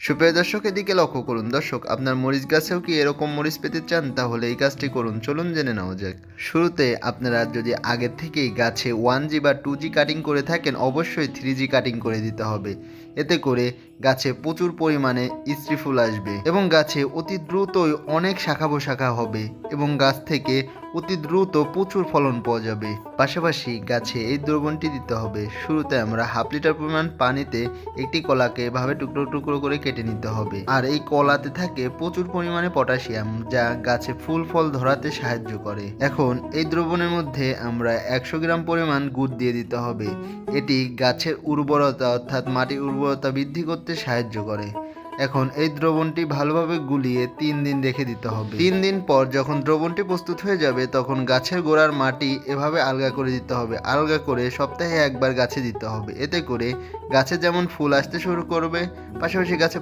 সুপ্রিয় দর্শক, এদিকে লক্ষ্য করুন। দর্শক, আপনার মরিচ গাছেও কি এরকম মরিচ পেতে চান? তাহলে এই কাজটি করুন। চলুন জেনে নেওয়া যাক। শুরুতে আপনারা যদি আগের থেকেই গাছে ওয়ান জি বা টু জি কাটিং করে থাকেন, অবশ্যই থ্রি জি কাটিং করে দিতে হবে। এতে করে গাছে প্রচুর পরিমাণে স্ত্রী ফুল আসবে এবং গাছে অতি দ্রুতই অনেক শাখা পোশাখা হবে এবং গাছ থেকে অতি দ্রুত প্রচুর ফলন পাওয়া যাবে। পাশাপাশি গাছে এই দ্রবণটি দিতে হবে। শুরুতে আমরা হাফ লিটার পরিমাণ পানিতে একটি কলাকে এভাবে টুকরো টুকরো করে কেটে নিতে হবে। আর এই কলাতে থাকে প্রচুর পরিমাণে পটাশিয়াম, যা গাছে ফুল ফল ধরাতে সাহায্য করে। এখন এই দ্রবণের মধ্যে আমরা একশো গ্রাম পরিমাণ গুড় দিয়ে দিতে হবে। এটি গাছের উর্বরতা অর্থাৎ মাটির উর্বরতা বৃদ্ধি করতে সাহায্য করে। এখন এই দ্রবণটি ভালোভাবে গুলিয়ে তিন দিন রেখে দিতে হবে। তিন দিন পর যখন দ্রবণটি প্রস্তুত হয়ে যাবে, তখন গাছের গোড়ার মাটি এভাবে আলগা করে দিতে হবে। আলগা করে সপ্তাহে একবার গাছে দিতে হবে। এতে করে গাছে যেমন ফুল আসতে শুরু করবে, পাশাপাশি গাছে